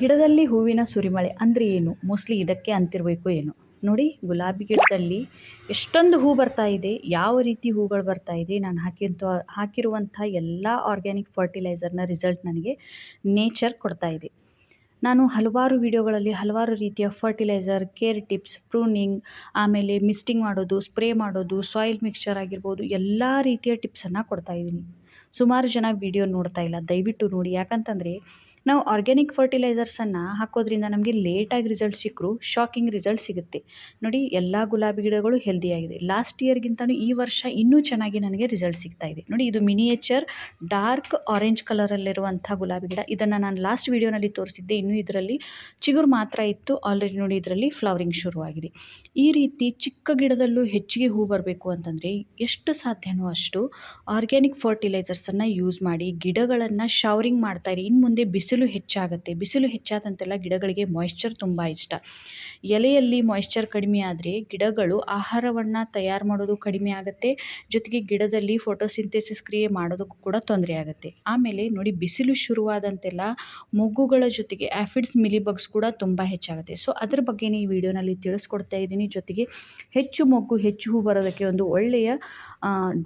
ಗಿಡದಲ್ಲಿ ಹೂವಿನ ಸುರಿಮಳೆ ಅಂದರೆ ಏನು? ಮೋಸ್ಟ್ಲಿ ಇದಕ್ಕೆ ಅಂತಿರಬೇಕು ಏನು? ನೋಡಿ, ಗುಲಾಬಿ ಗಿಡದಲ್ಲಿ ಎಷ್ಟೊಂದು ಹೂ ಬರ್ತಾ ಇದೆ. ಯಾವ ರೀತಿ ಹೂಗಳು ಬರ್ತಾ ಇದೆ. ನಾನು ಹಾಕಿಂತ, ಹಾಕಿರುವಂಥ ಎಲ್ಲ ಆರ್ಗ್ಯಾನಿಕ್ ಫರ್ಟಿಲೈಸರ್ನ ರಿಸಲ್ಟ್ ನನಗೆ ನೇಚರ್ ಕೊಡ್ತಾ ಇದೆ. ನಾನು ಹಲವಾರು ವಿಡಿಯೋಗಳಲ್ಲಿ ಹಲವಾರು ರೀತಿಯ ಫರ್ಟಿಲೈಸರ್ ಕೇರ್ ಟಿಪ್ಸ್ ಪ್ರೂನಿಂಗ್ ಆಮೇಲೆ ಮಿಸ್ಟಿಂಗ್ ಮಾಡೋದು ಸ್ಪ್ರೇ ಮಾಡೋದು ಸಾಯಿಲ್ ಮಿಕ್ಸ್ಚರ್ ಆಗಿರ್ಬೋದು, ಎಲ್ಲ ರೀತಿಯ ಟಿಪ್ಸನ್ನು ಕೊಡ್ತಾ ಇದ್ದೀನಿ. ಸುಮಾರು ಜನ ವಿಡಿಯೋ ನೋಡ್ತಾ ಇಲ್ಲ, ದಯವಿಟ್ಟು ನೋಡಿ. ಯಾಕಂತಂದರೆ, ನಾವು ಆರ್ಗ್ಯಾನಿಕ್ ಫರ್ಟಿಲೈಸರ್ಸನ್ನು ಹಾಕೋದ್ರಿಂದ ನಮಗೆ ಲೇಟಾಗಿ ರಿಸಲ್ಟ್ ಸಿಕ್ಕರೂ ಶಾಕಿಂಗ್ ರಿಸಲ್ಟ್ ಸಿಗುತ್ತೆ. ನೋಡಿ, ಎಲ್ಲ ಗುಲಾಬಿ ಗಿಡಗಳು ಹೆಲ್ದಿಯಾಗಿದೆ ಲಾಸ್ಟ್ ಇಯರ್ಗಿಂತಲೂ ಈ ವರ್ಷ ಇನ್ನೂ ಚೆನ್ನಾಗಿ ನನಗೆ ರಿಸಲ್ಟ್ ಸಿಗ್ತಾ ಇದೆ. ನೋಡಿ, ಇದು ಮಿನಿಯೇಚರ್ ಡಾರ್ಕ್ ಆರೆಂಜ್ ಕಲರಲ್ಲಿರುವಂಥ ಗುಲಾಬಿ ಗಿಡ. ಇದನ್ನು ನಾನು ಲಾಸ್ಟ್ ವೀಡಿಯೋನಲ್ಲಿ ತೋರಿಸಿದ್ದೆ. ಇನ್ನೂ ಇದರಲ್ಲಿ ಚಿಗುರು ಮಾತ್ರ ಇತ್ತು. ಆಲ್ರೆಡಿ ನೋಡಿ, ಇದರಲ್ಲಿ ಫ್ಲವರಿಂಗ್ ಶುರುವಾಗಿದೆ. ಈ ರೀತಿ ಚಿಕ್ಕ ಗಿಡದಲ್ಲೂ ಹೆಚ್ಚಿಗೆ ಹೂ ಬರಬೇಕು ಅಂತಂದರೆ, ಎಷ್ಟು ಸಾಧ್ಯನೋ ಅಷ್ಟು ಆರ್ಗ್ಯಾನಿಕ್ ಫರ್ಟಿಲೈಸರ್ಸನ್ನು ಯೂಸ್ ಮಾಡಿ ಗಿಡಗಳನ್ನು ಶವರಿಂಗ್ ಮಾಡ್ತಾಯಿರಿ ಇನ್ನು ಮುಂದೆ ಬಿಸಿಲು ಹೆಚ್ಚಾಗುತ್ತೆ. ಬಿಸಿಲು ಹೆಚ್ಚಾದಂತೆಲ್ಲ ಗಿಡಗಳಿಗೆ ಮಾಯಿಶ್ಚರ್ ತುಂಬ ಇಷ್ಟ. ಎಲೆಯಲ್ಲಿ ಮಾಯಿಶ್ಚರ್ ಕಡಿಮೆ ಆದರೆ ಗಿಡಗಳು ಆಹಾರವನ್ನು ತಯಾರು ಮಾಡೋದು ಕಡಿಮೆ ಆಗುತ್ತೆ. ಜೊತೆಗೆ ಗಿಡದಲ್ಲಿ ಫೋಟೋಸಿಂಥೆಸಿಸ್ ಕ್ರಿಯೆ ಮಾಡೋದಕ್ಕೂ ಕೂಡ ತೊಂದರೆ ಆಗುತ್ತೆ. ಆಮೇಲೆ ನೋಡಿ ಬಿಸಿಲು ಶುರುವಾದಂತೆಲ್ಲ ಮೊಗ್ಗುಗಳ ಜೊತೆಗೆ ಆ್ಯಫಿಡ್ಸ್ ಮಿಲಿಬಗ್ಸ್ ಕೂಡ ತುಂಬ ಹೆಚ್ಚಾಗುತ್ತೆ. ಸೊ ಅದ್ರ ಬಗ್ಗೆನೇ ಈ ವಿಡಿಯೋನಲ್ಲಿ ತಿಳಿಸ್ಕೊಡ್ತಾ ಇದ್ದೀನಿ. ಜೊತೆಗೆ ಹೆಚ್ಚು ಮೊಗ್ಗು, ಹೆಚ್ಚು ಹೂ ಬರೋದಕ್ಕೆ ಒಂದು ಒಳ್ಳೆಯ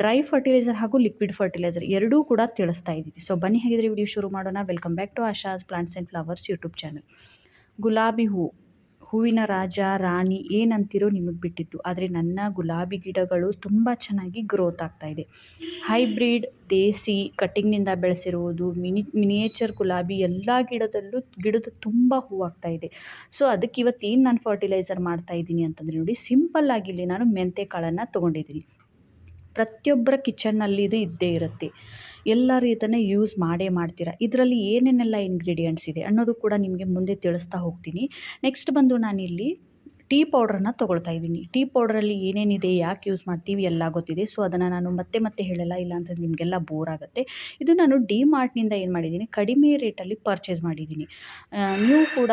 ಡ್ರೈ ಫರ್ಟಿಲೈಸರ್ ಹಾಗೂ ಲಿಕ್ವಿಡ್ ಫರ್ಟಿಲೈಸರ್ ಎರಡೂ ಕೂಡ ತಿಳಿಸ್ತಾ ಇದ್ದೀನಿ. ಸೊ ಬನ್ನಿ, ಹೇಗಿದ್ರೆ ವಿಡಿಯೋ ಶುರು ಮಾಡೋಣ. Welcome back to Asha's plants and flowers YouTube channel ಗುಲಾಬಿ ಹೂ. ಹೂವಿನ ರಾಜ, ರಾಣಿ ಏನಂತಿರೋ ನಿಮಗೆ ಬಿಟ್ಟಿತ್ತು. ಆದರೆ ನನ್ನ ಗುಲಾಬಿ ಗಿಡಗಳು ತುಂಬ ಚೆನ್ನಾಗಿ ಗ್ರೋತ್ ಆಗ್ತಾ ಇದೆ. ಹೈಬ್ರಿಡ್ ದೇಸಿ ಕಟ್ಟಿಂಗ್ನಿಂದ ಬೆಳೆಸಿರುವುದು ಮಿನಿ ಮಿನಿಯೇಚರ್ ಗುಲಾಬಿ ಎಲ್ಲ ಗಿಡದಲ್ಲೂ ಗಿಡದ ತುಂಬ ಹೂವಾಗ್ತಾ ಇದೆ. ಸೊ ಅದಕ್ಕೆ ಇವತ್ತು ಏನು ನಾನು ಫರ್ಟಿಲೈಸರ್ ಮಾಡ್ತಾ ಇದ್ದೀನಿ ಅಂತಂದರೆ ನೋಡಿ ಸಿಂಪಲ್ ಆಗಿ ಇಲ್ಲಿ ನಾನು ಮೆಂತೆ ಕಾಳನ್ನು ತೊಗೊಂಡಿದ್ದೀನಿ. ಪ್ರತಿಯೊಬ್ಬರ ಕಿಚನ್ನಲ್ಲಿ ಇದು ಇದ್ದೇ ಇರುತ್ತೆ. ಎಲ್ಲರೂ ಇದನ್ನು ಯೂಸ್ ಮಾಡೇ ಮಾಡ್ತೀರಾ? ಇದರಲ್ಲಿ ಏನೇನೆಲ್ಲ ಇಂಗ್ರೀಡಿಯೆಂಟ್ಸ್ ಇದೆ ಅನ್ನೋದು ಕೂಡ ನಿಮಗೆ ಮುಂದೆ ತಿಳಿಸ್ತಾ ಹೋಗ್ತೀನಿ. ನೆಕ್ಸ್ಟ್ ಬಂದು ನಾನಿಲ್ಲಿ ಟೀ ಪೌಡ್ರನ್ನ ತೊಗೊಳ್ತಾ ಇದ್ದೀನಿ. ಟೀ ಪೌಡ್ರಲ್ಲಿ ಏನೇನಿದೆ, ಯಾಕೆ ಯೂಸ್ ಮಾಡ್ತೀವಿ ಎಲ್ಲ ಗೊತ್ತಿದೆ. ಸೊ ಅದನ್ನು ನಾನು ಮತ್ತೆ ಮತ್ತೆ ಹೇಳಲ್ಲ, ಇಲ್ಲ ಅಂತ ನಿಮಗೆಲ್ಲ ಬೋರ್ ಆಗುತ್ತೆ. ಇದು ನಾನು ಡಿ ಮಾರ್ಟ್ನಿಂದ ಏನು ಮಾಡಿದ್ದೀನಿ, ಕಡಿಮೆ ರೇಟಲ್ಲಿ ಪರ್ಚೇಸ್ ಮಾಡಿದ್ದೀನಿ. ನೀವು ಕೂಡ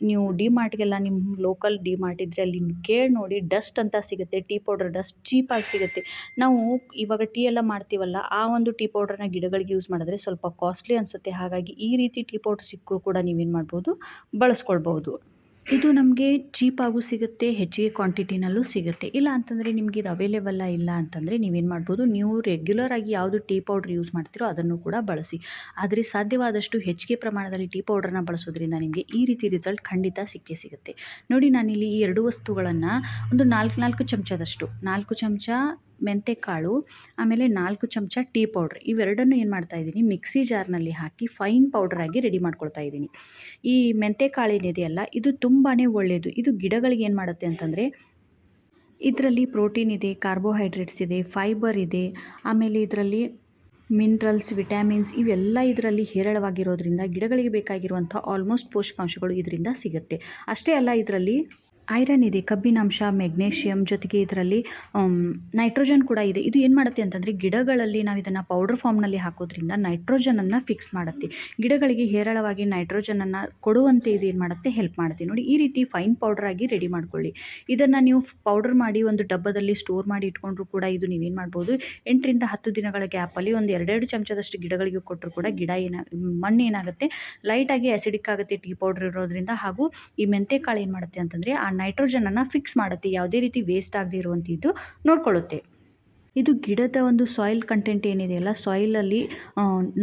ನೀವು ಡಿ ಮಾರ್ಟ್ಗೆಲ್ಲ ನಿಮ್ಮ ಲೋಕಲ್ ಡಿ ಮಾರ್ಟ್ ಇದ್ದರೆ ಅಲ್ಲಿ ಕೇಳಿ ನೋಡಿ, ಡಸ್ಟ್ ಅಂತ ಸಿಗುತ್ತೆ, ಟೀ ಪೌಡರ್ ಡಸ್ಟ್ ಚೀಪಾಗಿ ಸಿಗುತ್ತೆ. ನಾವು ಇವಾಗ ಟೀ ಎಲ್ಲ ಮಾಡ್ತೀವಲ್ಲ, ಆ ಒಂದು ಟೀ ಪೌಡ್ರನ್ನ ಗಿಡಗಳಿಗೆ ಯೂಸ್ ಮಾಡಿದ್ರೆ ಸ್ವಲ್ಪ ಕಾಸ್ಟ್ಲಿ ಅನಿಸುತ್ತೆ. ಹಾಗಾಗಿ ಈ ರೀತಿ ಟೀ ಪೌಡ್ರ್ ಸಿಕ್ಕರೂ ಕೂಡ ನೀವೇನು ಮಾಡ್ಬೋದು, ಬಳಸ್ಕೊಳ್ಬೋದು. ಇದು ನಮಗೆ ಚೀಪಾಗೂ ಸಿಗುತ್ತೆ, ಹೆಚ್ಚಿಗೆ ಕ್ವಾಂಟಿಟಿನಲ್ಲೂ ಸಿಗುತ್ತೆ. ಇಲ್ಲ ಅಂತಂದರೆ ನಿಮಗೆ ಇದು ಅವೈಲೇಬಲ್ಲ ಇಲ್ಲ ಅಂತಂದರೆ ನೀವೇನು ಮಾಡ್ಬೋದು, ನೀವು ರೆಗ್ಯುಲರ್ ಆಗಿ ಯಾವುದು ಟೀ ಪೌಡ್ರ್ ಯೂಸ್ ಮಾಡ್ತೀರೋ ಅದನ್ನು ಕೂಡ ಬಳಸಿ. ಆದರೆ ಸಾಧ್ಯವಾದಷ್ಟು ಹೆಚ್ಚಿಗೆ ಪ್ರಮಾಣದಲ್ಲಿ ಟೀ ಪೌಡ್ರನ್ನ ಬಳಸೋದ್ರಿಂದ ನಿಮಗೆ ಈ ರೀತಿ ರಿಸಲ್ಟ್ ಖಂಡಿತ ಸಿಕ್ಕೇ ಸಿಗುತ್ತೆ. ನೋಡಿ ನಾನಿಲ್ಲಿ ಈ ಎರಡು ವಸ್ತುಗಳನ್ನು ಒಂದು ನಾಲ್ಕು ನಾಲ್ಕು ಚಮಚದಷ್ಟು, ನಾಲ್ಕು ಚಮಚ ಮೆಂತೆಕಾಳು, ಆಮೇಲೆ ನಾಲ್ಕು ಚಮಚ ಟೀ ಪೌಡ್ರ್. ಇವೆರಡನ್ನು ಏನು ಮಾಡ್ತಾ ಇದ್ದೀನಿ, ಮಿಕ್ಸಿ ಜಾರ್ನಲ್ಲಿ ಹಾಕಿ ಫೈನ್ ಪೌಡ್ರಾಗಿ ರೆಡಿ ಮಾಡ್ಕೊಳ್ತಾ ಇದ್ದೀನಿ. ಈ ಮೆಂತೆಕಾಳು ಏನಿದೆಯಲ್ಲ, ಇದು ತುಂಬಾ ಒಳ್ಳೆಯದು ಇದು ಗಿಡಗಳಿಗೆ ಏನು ಮಾಡುತ್ತೆ ಅಂತಂದರೆ, ಇದರಲ್ಲಿ ಪ್ರೋಟೀನ್ ಇದೆ, ಕಾರ್ಬೋಹೈಡ್ರೇಟ್ಸ್ ಇದೆ, ಫೈಬರ್ ಇದೆ, ಆಮೇಲೆ ಇದರಲ್ಲಿ ಮಿನ್ರಲ್ಸ್ ವಿಟ್ಯಾಮಿನ್ಸ್ ಇವೆಲ್ಲ ಇದರಲ್ಲಿ ಹೇರಳವಾಗಿರೋದ್ರಿಂದ ಗಿಡಗಳಿಗೆ ಬೇಕಾಗಿರುವಂಥ ಆಲ್ಮೋಸ್ಟ್ ಪೋಷಕಾಂಶಗಳು ಇದರಿಂದ ಸಿಗುತ್ತೆ. ಅಷ್ಟೇ ಅಲ್ಲ, ಇದರಲ್ಲಿ ಐರನ್ ಇದೆ ಕಬ್ಬಿನಾಂಶ ಮೆಗ್ನೇಷಿಯಮ್ ಜೊತೆಗೆ ಇದರಲ್ಲಿ ನೈಟ್ರೋಜನ್ ಕೂಡ ಇದೆ. ಇದು ಏನು ಮಾಡುತ್ತೆ ಅಂತಂದರೆ ಗಿಡಗಳಲ್ಲಿ ನಾವು ಇದನ್ನು ಪೌಡರ್ ಫಾರ್ಮ್ನಲ್ಲಿ ಹಾಕೋದ್ರಿಂದ ನೈಟ್ರೋಜನನ್ನು ಫಿಕ್ಸ್ ಮಾಡುತ್ತೆ. ಗಿಡಗಳಿಗೆ ಹೇರಳವಾಗಿ ನೈಟ್ರೋಜನನ್ನು ಕೊಡುವಂತೆ ಇದು ಏನು ಮಾಡುತ್ತೆ? ಹೆಲ್ಪ್ ಮಾಡುತ್ತೆ. ನೋಡಿ, ಈ ರೀತಿ ಫೈನ್ ಪೌಡರ್ ಆಗಿ ರೆಡಿ ಮಾಡ್ಕೊಳ್ಳಿ. ಇದನ್ನು ನೀವು ಪೌಡರ್ ಮಾಡಿ ಒಂದು ಡಬ್ಬದಲ್ಲಿ ಸ್ಟೋರ್ ಮಾಡಿ ಇಟ್ಕೊಂಡ್ರು ಕೂಡ ಇದು ನೀವೇನು ಮಾಡ್ಬೋದು? ಎಂಟರಿಂದ ಹತ್ತು ದಿನಗಳ ಗ್ಯಾಪಲ್ಲಿ ಒಂದು ಎರಡೆರಡು ಚಮಚದಷ್ಟು ಗಿಡಗಳಿಗೆ ಕೊಟ್ಟರು ಕೂಡ ಗಿಡ ಏನ, ಮಣ್ಣು ಏನಾಗುತ್ತೆ? ಲೈಟಾಗಿ ಆ್ಯಸಿಡಿಕ್ ಆಗುತ್ತೆ ಟೀ ಪೌಡರ್ ಇರೋದ್ರಿಂದ. ಹಾಗೂ ಈ ಮೆಂತೆ ಕಾಳು ಏನು ಮಾಡುತ್ತೆ ಅಂತಂದರೆ ಆ ನೈಟ್ರೋಜನನ್ನು ಫಿಕ್ಸ್ ಮಾಡುತ್ತೆ, ಯಾವುದೇ ರೀತಿ ವೇಸ್ಟ್ ಆಗದೆ ಇರುವಂಥದ್ದು ನೋಡ್ಕೊಳ್ಳುತ್ತೆ. ಇದು ಗಿಡದ ಒಂದು ಸಾಯಿಲ್ ಕಂಟೆಂಟ್ ಏನಿದೆಯಲ್ಲ ಸಾಯಿಲಲ್ಲಿ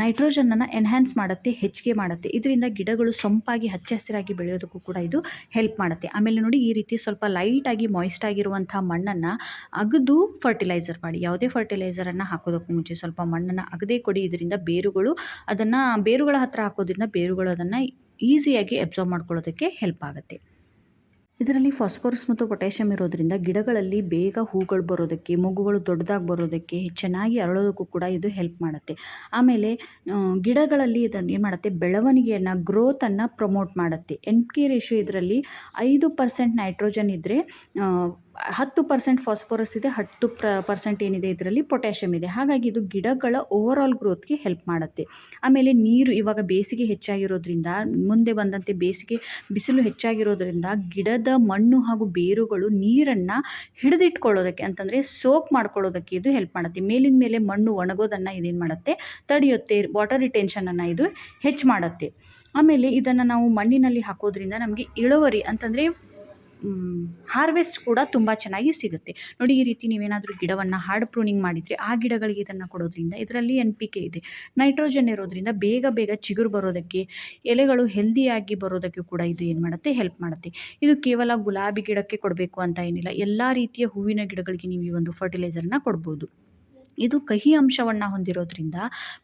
ನೈಟ್ರೋಜನನ್ನು ಎನ್ಹ್ಯಾನ್ಸ್ ಮಾಡುತ್ತೆ, ಹೆಚ್ಚಿಗೆ ಮಾಡುತ್ತೆ. ಇದರಿಂದ ಗಿಡಗಳು ಸೊಂಪಾಗಿ ಹಚ್ಚ ಹಸಿರಾಗಿ ಬೆಳೆಯೋದಕ್ಕೂ ಕೂಡ ಇದು ಹೆಲ್ಪ್ ಮಾಡುತ್ತೆ. ಆಮೇಲೆ ನೋಡಿ ಈ ರೀತಿ ಸ್ವಲ್ಪ ಲೈಟಾಗಿ ಮಾಯಿಸ್ಟ್ ಆಗಿರುವಂಥ ಮಣ್ಣನ್ನು ಅಗದು ಫರ್ಟಿಲೈಸರ್ ಮಾಡಿ. ಯಾವುದೇ ಫರ್ಟಿಲೈಸರನ್ನು ಹಾಕೋದಕ್ಕೂ ಮುಂಚೆ ಸ್ವಲ್ಪ ಮಣ್ಣನ್ನು ಅಗದೇ ಕೊಡಿ. ಇದರಿಂದ ಬೇರುಗಳು ಅದನ್ನು, ಬೇರುಗಳ ಹತ್ರ ಹಾಕೋದ್ರಿಂದ ಬೇರುಗಳು ಅದನ್ನು ಈಸಿಯಾಗಿ ಅಬ್ಸರ್ವ್ ಮಾಡ್ಕೊಳ್ಳೋದಕ್ಕೆ ಹೆಲ್ಪ್ ಆಗುತ್ತೆ. ಇದರಲ್ಲಿ ಫಾಸ್ಫರಸ್ ಮತ್ತು ಪೊಟ್ಯಾಷಿಯಮ್ ಇರೋದ್ರಿಂದ ಗಿಡಗಳಲ್ಲಿ ಬೇಗ ಹೂಗಳು ಬರೋದಕ್ಕೆ ಮೊಗ್ಗುಗಳು ದೊಡ್ಡದಾಗಿ ಬರೋದಕ್ಕೆ, ಚೆನ್ನಾಗಿ ಅರಳೋದಕ್ಕೂ ಕೂಡ ಇದು ಹೆಲ್ಪ್ ಮಾಡುತ್ತೆ. ಆಮೇಲೆ ಗಿಡಗಳಲ್ಲಿ ಇದನ್ನು ಏನು ಮಾಡುತ್ತೆ? ಬೆಳವಣಿಗೆಯನ್ನು ಗ್ರೋತನ್ನು ಪ್ರಮೋಟ್ ಮಾಡುತ್ತೆ. ಎನ್ ಕೆ ರೇಷಿಯೋ ಇದರಲ್ಲಿ ಐದು ಪರ್ಸೆಂಟ್ ನೈಟ್ರೋಜನ್ ಇದ್ದರೆ ಹತ್ತು ಪರ್ಸೆಂಟ್ ಫಾಸ್ಫರಸ್ ಇದೆ, ಹತ್ತು ಪ್ರ, ಪರ್ಸೆಂಟ್ ಏನಿದೆ ಇದರಲ್ಲಿ ಪೊಟ್ಯಾಷಿಯಮ್ ಇದೆ. ಹಾಗಾಗಿ ಇದು ಗಿಡಗಳ ಓವರ್ ಆಲ್ ಗ್ರೋತ್ಗೆ ಹೆಲ್ಪ್ ಮಾಡುತ್ತೆ. ಆಮೇಲೆ ನೀರು ಇವಾಗ ಬೇಸಿಗೆ ಹೆಚ್ಚಾಗಿರೋದ್ರಿಂದ, ಮುಂದೆ ಬಂದಂತೆ ಬೇಸಿಗೆ ಬಿಸಿಲು ಹೆಚ್ಚಾಗಿರೋದ್ರಿಂದ ಗಿಡದ ಮಣ್ಣು ಹಾಗೂ ಬೇರುಗಳು ನೀರನ್ನು ಹಿಡಿದಿಟ್ಕೊಳ್ಳೋದಕ್ಕೆ ಅಂತಂದರೆ ಸೋಪ್ ಮಾಡ್ಕೊಳ್ಳೋದಕ್ಕೆ ಇದು ಹೆಲ್ಪ್ ಮಾಡುತ್ತೆ. ಮೇಲಿನ ಮೇಲೆ ಮಣ್ಣು ಒಣಗೋದನ್ನು ಇದೇನು ಮಾಡುತ್ತೆ? ತಡೆಯುತ್ತೆ ವಾಟರ್ ರಿಟೆನ್ಷನನ್ನು ಇದು ಹೆಚ್ಚು ಮಾಡುತ್ತೆ. ಆಮೇಲೆ ಇದನ್ನು ನಾವು ಮಣ್ಣಿನಲ್ಲಿ ಹಾಕೋದ್ರಿಂದ ನಮಗೆ ಇಳುವರಿ ಅಂತಂದರೆ ಹಾರ್ವೆಸ್ಟ್ ಕೂಡ ತುಂಬ ಚೆನ್ನಾಗಿ ಸಿಗುತ್ತೆ. ನೋಡಿ, ಈ ರೀತಿ ನೀವೇನಾದರೂ ಗಿಡವನ್ನು ಹಾರ್ಡ್ ಪ್ರೂನಿಂಗ್ ಮಾಡಿದರೆ ಆ ಗಿಡಗಳಿಗೆ ಇದನ್ನು ಕೊಡೋದ್ರಿಂದ ಇದರಲ್ಲಿ ಎನ್ ಪಿ ಇದೆ. ನೈಟ್ರೋಜನ್ ಇರೋದ್ರಿಂದ ಬೇಗ ಬೇಗ ಚಿಗುರು ಬರೋದಕ್ಕೆ, ಎಲೆಗಳು ಹೆಲ್ದಿಯಾಗಿ ಬರೋದಕ್ಕೆ ಕೂಡ ಇದು ಏನು ಮಾಡುತ್ತೆ? ಹೆಲ್ಪ್ ಮಾಡುತ್ತೆ. ಇದು ಕೇವಲ ಗುಲಾಬಿ ಗಿಡಕ್ಕೆ ಕೊಡಬೇಕು ಅಂತ ಏನಿಲ್ಲ. ಎಲ್ಲ ರೀತಿಯ ಹೂವಿನ ಗಿಡಗಳಿಗೆ ನೀವು ಈ ಒಂದು ಫರ್ಟಿಲೈಸರ್ನ ಕೊಡ್ಬೋದು. ಇದು ಕಹಿ ಅಂಶವನ್ನು ಹೊಂದಿರೋದ್ರಿಂದ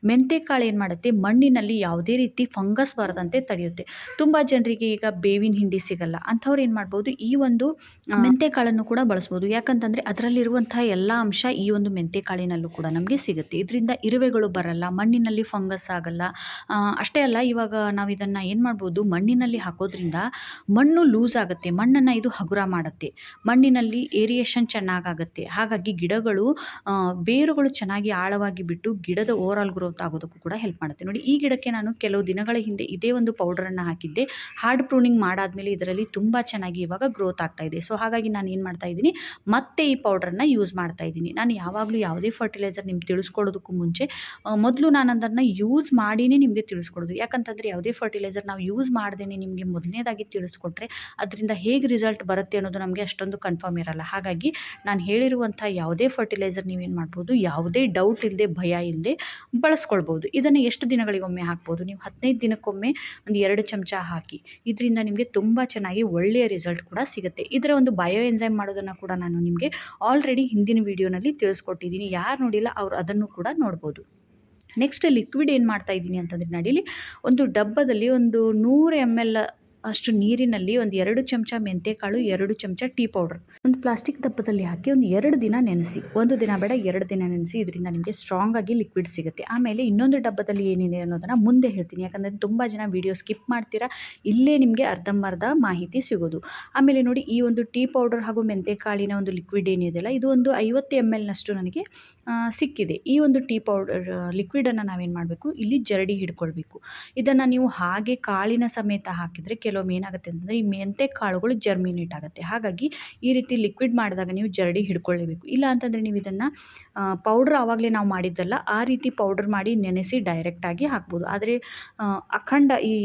ಮೆಂತೆಕಾಳು ಏನು ಮಾಡುತ್ತೆ? ಮಣ್ಣಿನಲ್ಲಿ ಯಾವುದೇ ರೀತಿ ಫಂಗಸ್ ಬರದಂತೆ ತಡೆಯುತ್ತೆ. ತುಂಬ ಜನರಿಗೆ ಈಗ ಬೇವಿನ ಹಿಂಡಿ ಸಿಗಲ್ಲ. ಅಂಥವ್ರು ಏನು ಮಾಡ್ಬೋದು? ಈ ಒಂದು ಮೆಂತೆಕಾಳನ್ನು ಕೂಡ ಬಳಸ್ಬೋದು. ಯಾಕಂತಂದರೆ ಅದರಲ್ಲಿರುವಂಥ ಎಲ್ಲ ಅಂಶ ಈ ಒಂದು ಮೆಂತೆಕಾಳಿನಲ್ಲೂ ಕೂಡ ನಮಗೆ ಸಿಗುತ್ತೆ. ಇದರಿಂದ ಇರುವೆಗಳು ಬರಲ್ಲ ಮಣ್ಣಿನಲ್ಲಿ ಫಂಗಸ್ ಆಗಲ್ಲ. ಅಷ್ಟೇ ಅಲ್ಲ ಇವಾಗ ನಾವು ಇದನ್ನು ಏನು ಮಾಡ್ಬೋದು? ಮಣ್ಣಿನಲ್ಲಿ ಹಾಕೋದ್ರಿಂದ ಮಣ್ಣು ಲೂಸ್ ಆಗುತ್ತೆ. ಮಣ್ಣನ್ನು ಇದು ಹಗುರ ಮಾಡುತ್ತೆ. ಮಣ್ಣಿನಲ್ಲಿ ಏರಿಯೇಷನ್ ಚೆನ್ನಾಗಾಗುತ್ತೆ. ಹಾಗಾಗಿ ಗಿಡಗಳು ಆ, ಬೇರುಗಳು ಚೆನ್ನಾಗಿ ಆಳವಾಗಿ ಬಿಟ್ಟು ಗಿಡದ ಓವರ್ ಆಲ್ ಗ್ರೋತ್ ಆಗೋದಕ್ಕೂ ಕೂಡ ಹೆಲ್ಪ್ ಮಾಡುತ್ತೆ. ನೋಡಿ, ಈ ಗಿಡಕ್ಕೆ ನಾನು ಕೆಲವು ದಿನಗಳ ಹಿಂದೆ ಇದೇ ಒಂದು ಪೌಡರನ್ನು ಹಾಕಿದ್ದೆ. ಹಾರ್ಡ್ ಪ್ರೂನಿಂಗ್ ಮಾಡಾದ್ಮೇಲೆ ಇದರಲ್ಲಿ ತುಂಬ ಚೆನ್ನಾಗಿ ಇವಾಗ ಗ್ರೋತ್ ಆಗ್ತಾ ಇದೆ. ಸೊ ಹಾಗಾಗಿ ನಾನು ಏನು ಮಾಡ್ತಾ ಇದ್ದೀನಿ? ಮತ್ತೆ ಈ ಪೌಡ್ರನ್ನ ಯೂಸ್ ಮಾಡ್ತಾ ಇದ್ದೀನಿ. ನಾನು ಯಾವಾಗಲೂ ಯಾವುದೇ ಫರ್ಟಿಲೈಸರ್ ನಿಮ್ಗೆ ತಿಳಿಸ್ಕೊಡೋದಕ್ಕೂ ಮುಂಚೆ ಮೊದಲು ನಾನು ಅದನ್ನು ಯೂಸ್ ಮಾಡಿನೇ ನಿಮಗೆ ತಿಳಿಸ್ಕೊಡೋದು. ಯಾಕಂತಂದರೆ ಯಾವುದೇ ಫರ್ಟಿಲೈಸರ್ ನಾವು ಯೂಸ್ ಮಾಡ್ದೇ ನಿಮಗೆ ಮೊದಲನೇದಾಗಿ ತಿಳಿಸ್ಕೊಟ್ರೆ ಅದರಿಂದ ಹೇಗೆ ರಿಸಲ್ಟ್ ಬರುತ್ತೆ ಅನ್ನೋದು ನಮಗೆ ಅಷ್ಟೊಂದು ಕನ್ಫರ್ಮ್ ಇರಲ್ಲ. ಹಾಗಾಗಿ ನಾನು ಹೇಳಿರುವಂಥ ಯಾವುದೇ ಫರ್ಟಿಲೈಸರ್ ನೀವೇನು ಮಾಡ್ಬೋದು ಯಾವುದೇ ಡೌಟ್ ಇಲ್ಲದೆ ಭಯ ಇಲ್ಲದೆ ಬಳಸ್ಕೊಳ್ಬೋದು. ಇದನ್ನು ಎಷ್ಟು ದಿನಗಳಿಗೊಮ್ಮೆ ಹಾಕ್ಬೋದು? ನೀವು ಹದಿನೈದು ದಿನಕ್ಕೊಮ್ಮೆ ಒಂದು ಎರಡು ಚಮಚ ಹಾಕಿ, ಇದರಿಂದ ನಿಮಗೆ ತುಂಬ ಚೆನ್ನಾಗಿ ಒಳ್ಳೆಯ ರಿಸಲ್ಟ್ ಕೂಡ ಸಿಗುತ್ತೆ. ಇದರ ಒಂದು ಬಯೋ ಎನ್ಸೈಮ್ ಮಾಡೋದನ್ನು ಕೂಡ ನಾನು ನಿಮಗೆ ಆಲ್ರೆಡಿ ಹಿಂದಿನ ವೀಡಿಯೋನಲ್ಲಿ ತಿಳಿಸ್ಕೊಟ್ಟಿದ್ದೀನಿ. ಯಾರು ನೋಡಿಲ್ಲ, ಅವರು ಅದನ್ನು ಕೂಡ ನೋಡ್ಬೋದು. ನೆಕ್ಸ್ಟ್ ಲಿಕ್ವಿಡ್ ಏನು ಮಾಡ್ತಾ ಇದ್ದೀನಿ ಅಂತಂದರೆ, ನಡೀಲಿ ಒಂದು ಡಬ್ಬದಲ್ಲಿ ಒಂದು ನೂರು ಎಂ ಎಲ್ ಅಷ್ಟು ನೀರಿನಲ್ಲಿ ಒಂದು ಎರಡು ಚಮಚ ಮೆಂತ್ಯಕಾಳು ಎರಡು ಚಮಚ ಟೀ ಪೌಡರ್. ಒಂದು ಪ್ಲಾಸ್ಟಿಕ್ ದಪ್ಪದಲ್ಲಿ ಹಾಕಿ ಒಂದು ಎರಡು ದಿನ ನೆನೆಸಿ. ಒಂದು ದಿನ ಬೇಡ, ಎರಡು ದಿನ ನೆನೆಸಿ ಇದರಿಂದ ನಿಮಗೆ ಸ್ಟ್ರಾಂಗ್ ಆಗಿ ಲಿಕ್ವಿಡ್ ಸಿಗುತ್ತೆ. ಆಮೇಲೆ ಇನ್ನೊಂದು ಡಬ್ಬದಲ್ಲಿ ಏನಿದೆ ಅನ್ನೋದನ್ನು ಮುಂದೆ ಹೇಳ್ತೀನಿ. ಯಾಕಂದರೆ ತುಂಬ ಜನ ವೀಡಿಯೋ ಸ್ಕಿಪ್ ಮಾಡ್ತೀರಾ, ಇಲ್ಲೇ ನಿಮಗೆ ಅರ್ಧಂಬರ್ಧ ಮಾಹಿತಿ ಸಿಗೋದು. ಆಮೇಲೆ ನೋಡಿ, ಈ ಒಂದು ಟೀ ಪೌಡರ್ ಹಾಗೂ ಮೆಂತ್ಯಕಾಳಿನ ಒಂದು ಲಿಕ್ವಿಡ್ ಏನಿದೆಯಲ್ಲ, ಇದು ಒಂದು ಐವತ್ತು ಎಂ ಎಲ್ನಷ್ಟು ನನಗೆ ಸಿಕ್ಕಿದೆ. ಈ ಒಂದು ಟೀ ಪೌಡರ್ ಲಿಕ್ವಿಡನ್ನು ನಾವೇನು ಮಾಡಬೇಕು? ಇಲ್ಲಿ ಜರಡಿ ಹಿಡ್ಕೊಳ್ಬೇಕು. ಇದನ್ನು ನೀವು ಹಾಗೆ ಕಾಳಿನ ಸಮೇತ ಹಾಕಿದರೆ ಕೆಲವೊಮ್ಮೆ ಏನಾಗುತ್ತೆ ಅಂತಂದರೆ ಈ ಮೆಂತೆ ಕಾಳುಗಳು ಜರ್ಮಿನೇಟ್ ಆಗುತ್ತೆ. ಹಾಗಾಗಿ ಈ ರೀತಿ ಲಿಕ್ವಿಡ್ ಮಾಡಿದಾಗ ನೀವು ಜರಡಿ ಹಿಡ್ಕೊಳ್ಳೇಬೇಕು. ಇಲ್ಲ ಅಂತಂದರೆ ನೀವು ಇದನ್ನು ಪೌಡ್ರ್ ಆವಾಗಲೇ ನಾವು ಮಾಡಿದ್ದಲ್ಲ, ಆ ರೀತಿ ಪೌಡ್ರ್ ಮಾಡಿ ನೆನೆಸಿ ಡೈರೆಕ್ಟಾಗಿ ಹಾಕ್ಬೋದು. ಆದರೆ ಅಖಂಡ ಈ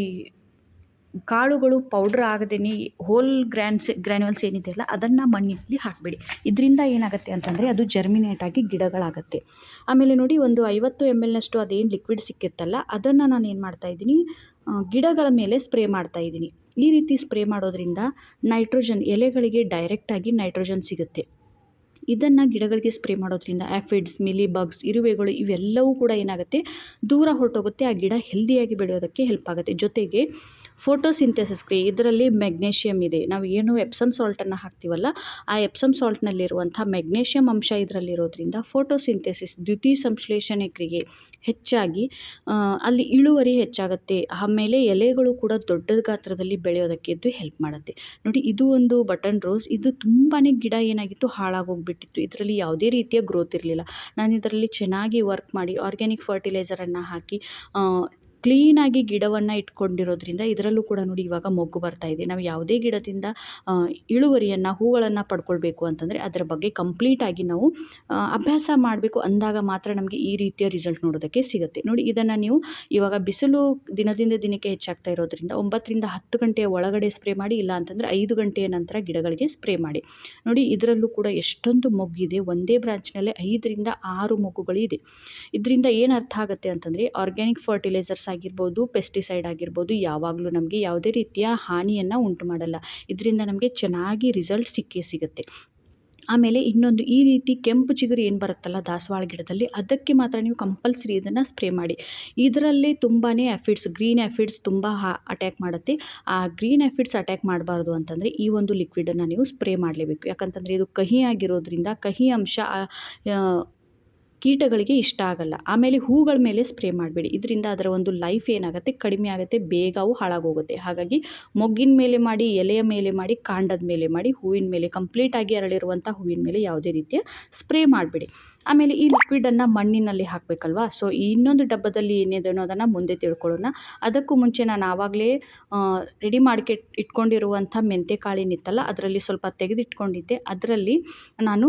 ಕಾಳುಗಳು ಪೌಡ್ರ್ ಆಗದೇನೆ ಹೋಲ್ ಗ್ರ್ಯಾನ್ಸ್ ಗ್ರ್ಯಾನ್ಯುವಲ್ಸ್ ಏನಿದೆಯಲ್ಲ ಅದನ್ನು ಮಣ್ಣಿನಲ್ಲಿ ಹಾಕಬೇಡಿ. ಇದರಿಂದ ಏನಾಗುತ್ತೆ ಅಂತಂದರೆ ಅದು ಜರ್ಮಿನೇಟ್ ಆಗಿ ಗಿಡಗಳಾಗುತ್ತೆ. ಆಮೇಲೆ ನೋಡಿ ಒಂದು ಐವತ್ತು ಎಂ ಎಲ್ನಷ್ಟು ಅದೇನು ಲಿಕ್ವಿಡ್ ಸಿಕ್ಕಿತ್ತಲ್ಲ, ಅದನ್ನು ನಾನು ಏನು ಮಾಡ್ತಾಯಿದ್ದೀನಿ ಗಿಡಗಳ ಮೇಲೆ ಸ್ಪ್ರೇ ಮಾಡ್ತಾ ಇದ್ದೀನಿ. ಈ ರೀತಿ ಸ್ಪ್ರೇ ಮಾಡೋದ್ರಿಂದ ನೈಟ್ರೋಜನ್ ಎಲೆಗಳಿಗೆ ಡೈರೆಕ್ಟಾಗಿ ನೈಟ್ರೋಜನ್ ಸಿಗುತ್ತೆ. ಇದನ್ನು ಗಿಡಗಳಿಗೆ ಸ್ಪ್ರೇ ಮಾಡೋದ್ರಿಂದ ಆ್ಯಫಿಡ್ಸ್ ಮಿಲಿ ಬಗ್ಸ್ ಇರುವೆಗಳು ಇವೆಲ್ಲವೂ ಕೂಡ ಏನಾಗುತ್ತೆ? ದೂರ ಹೊರಟೋಗುತ್ತೆ, ಆ ಗಿಡ ಹೆಲ್ದಿಯಾಗಿ ಬೆಳೆಯೋದಕ್ಕೆ ಹೆಲ್ಪ್ ಆಗುತ್ತೆ. ಜೊತೆಗೆ ಫೋಟೋಸಿಂಥೆಸಿಸ್ಗೆ ಇದರಲ್ಲಿ ಮೆಗ್ನೇಷಿಯಮ್ ಇದೆ. ನಾವು ಏನು ಎಪ್ಸಮ್ ಸಾಲ್ಟನ್ನು ಹಾಕ್ತೀವಲ್ಲ, ಆ ಎಪ್ಸಮ್ ಸಾಲ್ಟ್ನಲ್ಲಿರುವಂಥ ಮೆಗ್ನೇಷಿಯಮ್ ಅಂಶ ಇದರಲ್ಲಿರೋದ್ರಿಂದ ಫೋಟೋಸಿಂಥೆಸಿಸ್ ದ್ಯುತಿ ಸಂಶ್ಲೇಷಣೆ ಕ್ರಿಯೆ ಹೆಚ್ಚಾಗಿ ಅಲ್ಲಿ ಇಳುವರಿ ಹೆಚ್ಚಾಗುತ್ತೆ. ಆಮೇಲೆ ಎಲೆಗಳು ಕೂಡ ದೊಡ್ಡ ಗಾತ್ರದಲ್ಲಿ ಬೆಳೆಯೋದಕ್ಕೆ ಇದು ಹೆಲ್ಪ್ ಮಾಡುತ್ತೆ. ನೋಡಿ, ಇದು ಒಂದು ಬಟನ್ ರೋಸ್ ಇದು ತುಂಬಾ ಗಿಡ ಏನಾಗಿತ್ತು, ಹಾಳಾಗೋಗ್ಬಿಟ್ಟಿತ್ತು. ಇದರಲ್ಲಿ ಯಾವುದೇ ರೀತಿಯ ಗ್ರೋತ್ ಇರಲಿಲ್ಲ. ನಾನು ಇದರಲ್ಲಿ ಚೆನ್ನಾಗಿ ವರ್ಕ್ ಮಾಡಿ ಆರ್ಗ್ಯಾನಿಕ್ ಫರ್ಟಿಲೈಸರನ್ನು ಹಾಕಿ ಕ್ಲೀನಾಗಿ ಗಿಡವನ್ನು ಇಟ್ಕೊಂಡಿರೋದ್ರಿಂದ ಇದರಲ್ಲೂ ಕೂಡ ನೋಡಿ ಇವಾಗ ಮೊಗ್ಗು ಬರ್ತಾ ಇದೆ. ನಾವು ಯಾವುದೇ ಗಿಡದಿಂದ ಇಳುವರಿಯನ್ನು, ಹೂಗಳನ್ನು ಪಡ್ಕೊಳ್ಬೇಕು ಅಂತಂದರೆ ಅದರ ಬಗ್ಗೆ ಕಂಪ್ಲೀಟಾಗಿ ನಾವು ಅಭ್ಯಾಸ ಮಾಡಬೇಕು ಅಂದಾಗ ಮಾತ್ರ ನಮಗೆ ಈ ರೀತಿಯ ರಿಸಲ್ಟ್ ನೋಡೋದಕ್ಕೆ ಸಿಗುತ್ತೆ. ನೋಡಿ, ಇದನ್ನು ನೀವು ಇವಾಗ ಬಿಸಿಲು ದಿನದಿಂದ ದಿನಕ್ಕೆ ಹೆಚ್ಚಾಗ್ತಾ ಇರೋದ್ರಿಂದ ಒಂಬತ್ತರಿಂದ ಹತ್ತು ಗಂಟೆಯ ಒಳಗಡೆ ಸ್ಪ್ರೇ ಮಾಡಿ, ಇಲ್ಲ ಅಂತಂದರೆ ಐದು ಗಂಟೆಯ ನಂತರ ಗಿಡಗಳಿಗೆ ಸ್ಪ್ರೇ ಮಾಡಿ. ನೋಡಿ, ಇದರಲ್ಲೂ ಕೂಡ ಎಷ್ಟೊಂದು ಮೊಗ್ಗಿದೆ. ಒಂದೇ ಬ್ರಾಂಚ್ನಲ್ಲೇ ಐದರಿಂದ ಆರು ಮೊಗ್ಗುಗಳಿದೆ. ಇದರಿಂದ ಏನು ಅರ್ಥ ಆಗುತ್ತೆ ಅಂತಂದರೆ, ಆರ್ಗ್ಯಾನಿಕ್ ಫರ್ಟಿಲೈಸರ್ಸ್ ಆಗಿರ್ಬೋದು ಪೆಸ್ಟಿಸೈಡ್ ಆಗಿರ್ಬೋದು, ಯಾವಾಗಲೂ ನಮಗೆ ಯಾವುದೇ ರೀತಿಯ ಹಾನಿಯನ್ನು ಉಂಟು ಮಾಡಲ್ಲ ಇದರಿಂದ ನಮಗೆ ಚೆನ್ನಾಗಿ ರಿಸಲ್ಟ್ ಸಿಕ್ಕೇ ಸಿಗುತ್ತೆ. ಆಮೇಲೆ ಇನ್ನೊಂದು, ಈ ರೀತಿ ಕೆಂಪು ಚಿಗುರು ಏನು ಬರುತ್ತಲ್ಲ ದಾಸವಾಳ ಗಿಡದಲ್ಲಿ, ಅದಕ್ಕೆ ಮಾತ್ರ ನೀವು ಕಂಪಲ್ಸರಿ ಇದನ್ನು ಸ್ಪ್ರೇ ಮಾಡಿ. ಇದರಲ್ಲಿ ತುಂಬಾ ಎಫಿಡ್ಸ್ ಗ್ರೀನ್ ಎಫಿಡ್ಸ್ ತುಂಬ ಅಟ್ಯಾಕ್ ಮಾಡುತ್ತೆ. ಆ ಗ್ರೀನ್ ಎಫಿಡ್ಸ್ ಅಟ್ಯಾಕ್ ಮಾಡಬಾರ್ದು ಅಂತಂದರೆ ಈ ಒಂದು ಲಿಕ್ವಿಡನ್ನು ನೀವು ಸ್ಪ್ರೇ ಮಾಡಲೇಬೇಕು. ಯಾಕಂತಂದರೆ ಇದು ಕಹಿ ಆಗಿರೋದ್ರಿಂದ ಕಹಿ ಅಂಶ ಕೀಟಗಳಿಗೆ ಇಷ್ಟ ಆಗಲ್ಲ. ಆಮೇಲೆ ಹೂಗಳ ಮೇಲೆ ಸ್ಪ್ರೇ ಮಾಡಬೇಡಿ. ಇದರಿಂದ ಅದರ ಒಂದು ಲೈಫ್ ಏನಾಗುತ್ತೆ? ಕಡಿಮೆ ಆಗುತ್ತೆ. ಬೇಗವು ಹಾಳಾಗೋಗುತ್ತೆ. ಹಾಗಾಗಿ ಮೊಗ್ಗಿನ ಮೇಲೆ ಮಾಡಿ, ಎಲೆಯ ಮೇಲೆ ಮಾಡಿ, ಕಾಂಡದ ಮೇಲೆ ಮಾಡಿ, ಹೂವಿನ ಮೇಲೆ ಕಂಪ್ಲೀಟಾಗಿ ಅರಳಿರುವಂಥ ಹೂವಿನ ಮೇಲೆ ಯಾವುದೇ ರೀತಿಯ ಸ್ಪ್ರೇ ಮಾಡಬೇಡಿ. ಆಮೇಲೆ ಈ ಲಿಕ್ವಿಡನ್ನು ಮಣ್ಣಿನಲ್ಲಿ ಹಾಕಬೇಕಲ್ವಾ? ಸೊ ಈ ಇನ್ನೊಂದು ಡಬ್ಬದಲ್ಲಿ ಏನಿದೆ ಅನ್ನೋದನ್ನು ಮುಂದೆ ತಿಳ್ಕೊಳ್ಳೋಣ. ಅದಕ್ಕೂ ಮುಂಚೆ ನಾನು ಆವಾಗಲೇ ರೆಡಿ ಮಾಡ್ಕೆ, ಇಟ್ಕೊಂಡಿರುವಂಥ ಮೆಂತೆ ಕಾಳಿನಿತ್ತಲ್ಲ ಅದರಲ್ಲಿ ಸ್ವಲ್ಪ ತೆಗೆದಿಟ್ಕೊಂಡಿದ್ದೆ. ಅದರಲ್ಲಿ ನಾನು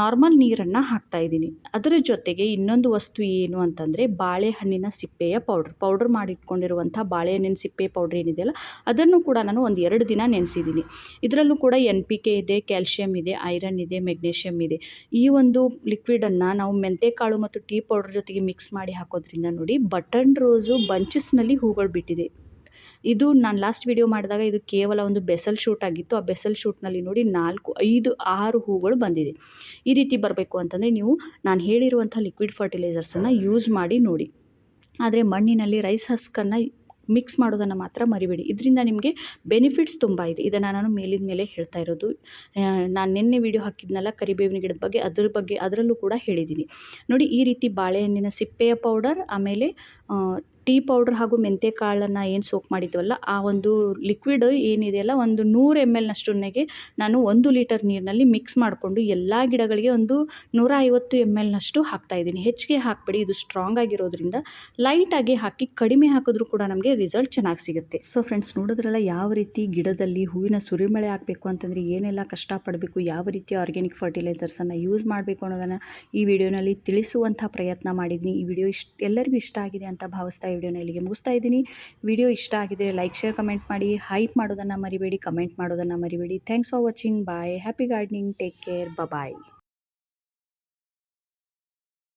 ನಾರ್ಮಲ್ ನೀರನ್ನು ಹಾಕ್ತಾಯಿದ್ದೀನಿ ಅದರ ಜೊತೆಗೆ ಇನ್ನೊಂದು ವಸ್ತು ಏನು ಅಂತಂದರೆ ಬಾಳೆಹಣ್ಣಿನ ಸಿಪ್ಪೆಯ ಪೌಡ್ರ್. ಪೌಡ್ರ್ ಮಾಡಿ ಇಟ್ಕೊಂಡಿರುವಂಥ ಬಾಳೆಹಣ್ಣಿನ ಸಿಪ್ಪೆ ಪೌಡ್ರ್ ಏನಿದೆಯಲ್ಲ, ಅದನ್ನು ಕೂಡ ನಾನು ಒಂದು ಎರಡು ದಿನ ನೆನೆಸಿದ್ದೀನಿ. ಇದರಲ್ಲೂ ಕೂಡ ಎನ್ ಪಿ ಕೆ ಇದೆ ಕ್ಯಾಲ್ಶಿಯಮ್ ಇದೆ, ಐರನ್ ಇದೆ ಮೆಗ್ನೀಷಿಯಮ್ ಇದೆ. ಈ ಒಂದು ಲಿಕ್ವಿಡನ್ನು ನಾವು ಮೆಂತೆಕಾಳು ಮತ್ತು ಟೀ ಪೌಡ್ರ್ ಜೊತೆಗೆ ಮಿಕ್ಸ್ ಮಾಡಿ ಹಾಕೋದ್ರಿಂದ ನೋಡಿ ಬಟನ್ ರೋಸು, ಬಂಚಸ್ನಲ್ಲಿ ಹೂಗಳು ಬಿಟ್ಟಿದೆ. ಇದು ನಾನು ಲಾಸ್ಟ್ ವಿಡಿಯೋ ಮಾಡಿದಾಗ ಇದು ಕೇವಲ ಒಂದು ಬೆಸಲ್ ಶೂಟ್ ಆಗಿತ್ತು. ಆ ಬೆಸಲ್ ಶೂಟ್ನಲ್ಲಿ ನೋಡಿ ನಾಲ್ಕು, ಐದು, ಆರು ಹೂಗಳು ಬಂದಿದೆ. ಈ ರೀತಿ ಬರಬೇಕು ಅಂತಂದರೆ ನೀವು ನಾನು ಹೇಳಿರುವಂಥ ಲಿಕ್ವಿಡ್ ಫರ್ಟಿಲೈಸರ್ಸನ್ನು ಯೂಸ್ ಮಾಡಿ ನೋಡಿ. ಆದರೆ ಮಣ್ಣಿನಲ್ಲಿ ರೈಸ್ ಹಸ್ಕನ್ನು ಮಿಕ್ಸ್ ಮಾಡೋದನ್ನು ಮಾತ್ರ ಮರಿಬೇಡಿ. ಇದರಿಂದ ನಿಮಗೆ ಬೆನಿಫಿಟ್ಸ್ ತುಂಬ ಇದೆ. ಇದನ್ನು ನಾನು ಮೇಲಿನ ಮೇಲೆ ಹೇಳ್ತಾ ಇರೋದು. ನಾನು ನಿನ್ನೆ ವಿಡಿಯೋ ಹಾಕಿದ್ನಲ್ಲ ಕರಿಬೇವಿನ ಗಿಡದ ಬಗ್ಗೆ, ಅದ್ರ ಬಗ್ಗೆ ಅದರಲ್ಲೂ ಕೂಡ ಹೇಳಿದ್ದೀನಿ ನೋಡಿ ಈ ರೀತಿ ಬಾಳೆಹಣ್ಣಿನ ಸಿಪ್ಪೆಯ ಪೌಡರ್ ಆಮೇಲೆ ಟೀ ಪೌಡ್ರ್ ಹಾಗೂ ಮೆಂತ್ಯ ಕಾಳನ್ನು ಏನು ಸೋಕ್ ಮಾಡಿದ್ವಲ್ಲ, ಆ ಒಂದು ಲಿಕ್ವಿಡ್ ಏನಿದೆಯಲ್ಲ ಒಂದು ನೂರು ಎಂ ಎಲ್ನಷ್ಟನ್ನೆಗೆ ನಾನು ಒಂದು ಲೀಟರ್ ನೀರಿನಲ್ಲಿ ಮಿಕ್ಸ್ ಮಾಡಿಕೊಂಡು ಎಲ್ಲ ಗಿಡಗಳಿಗೆ ಒಂದು ನೂರ ಐವತ್ತು ಎಂ ಎಲ್ನಷ್ಟು ಹಾಕ್ತಾಯಿದ್ದೀನಿ ಹೆಚ್ಚಿಗೆ ಹಾಕಬೇಡಿ, ಇದು ಸ್ಟ್ರಾಂಗ್ ಆಗಿರೋದ್ರಿಂದ. ಲೈಟಾಗಿ ಹಾಕಿ ಕಡಿಮೆ ಹಾಕಿದ್ರೂ ಕೂಡ ನಮಗೆ ರಿಸಲ್ಟ್ ಚೆನ್ನಾಗಿ ಸಿಗುತ್ತೆ. ಸೊ ಫ್ರೆಂಡ್ಸ್ ನೋಡಿದ್ರಲ್ಲ ಯಾವ ರೀತಿ ಗಿಡದಲ್ಲಿ ಹೂವಿನ ಸುರಿಮಳೆ ಹಾಕಬೇಕು ಅಂತಂದರೆ ಏನೆಲ್ಲ ಕಷ್ಟಪಡಬೇಕು, ಯಾವ ರೀತಿ ಆರ್ಗ್ಯಾನಿಕ್ ಫರ್ಟಿಲೈಸರ್ಸನ್ನು ಯೂಸ್ ಮಾಡಬೇಕು ಅನ್ನೋದನ್ನು ಈ ವಿಡಿಯೋನಲ್ಲಿ ತಿಳಿಸುವಂಥ ಪ್ರಯತ್ನ ಮಾಡಿದ್ದೀನಿ. ಈ ವಿಡಿಯೋ ಇಷ್ಟ ಎಲ್ಲರಿಗೂ ಇಷ್ಟ ಆಗಿದೆ ಅಂತ ಭಾವಿಸ್ತಾ ವಿಡಿಯೋನ ಇಲ್ಲಿಗೆ ಮುಗಿಸ್ತಾ ಇದ್ದೀನಿ. ವಿಡಿಯೋ ಇಷ್ಟ ಆಗಿದ್ರೆ ಲೈಕ್ ಶೇರ್ ಕಮೆಂಟ್ ಮಾಡಿ. ಹೈಪ್ ಮಾಡೋದನ್ನು ಮರಿಬೇಡಿ ಕಮೆಂಟ್ ಮಾಡೋದನ್ನು ಮರಿಬೇಡಿ. Thanks for watching bye happy gardening take care bye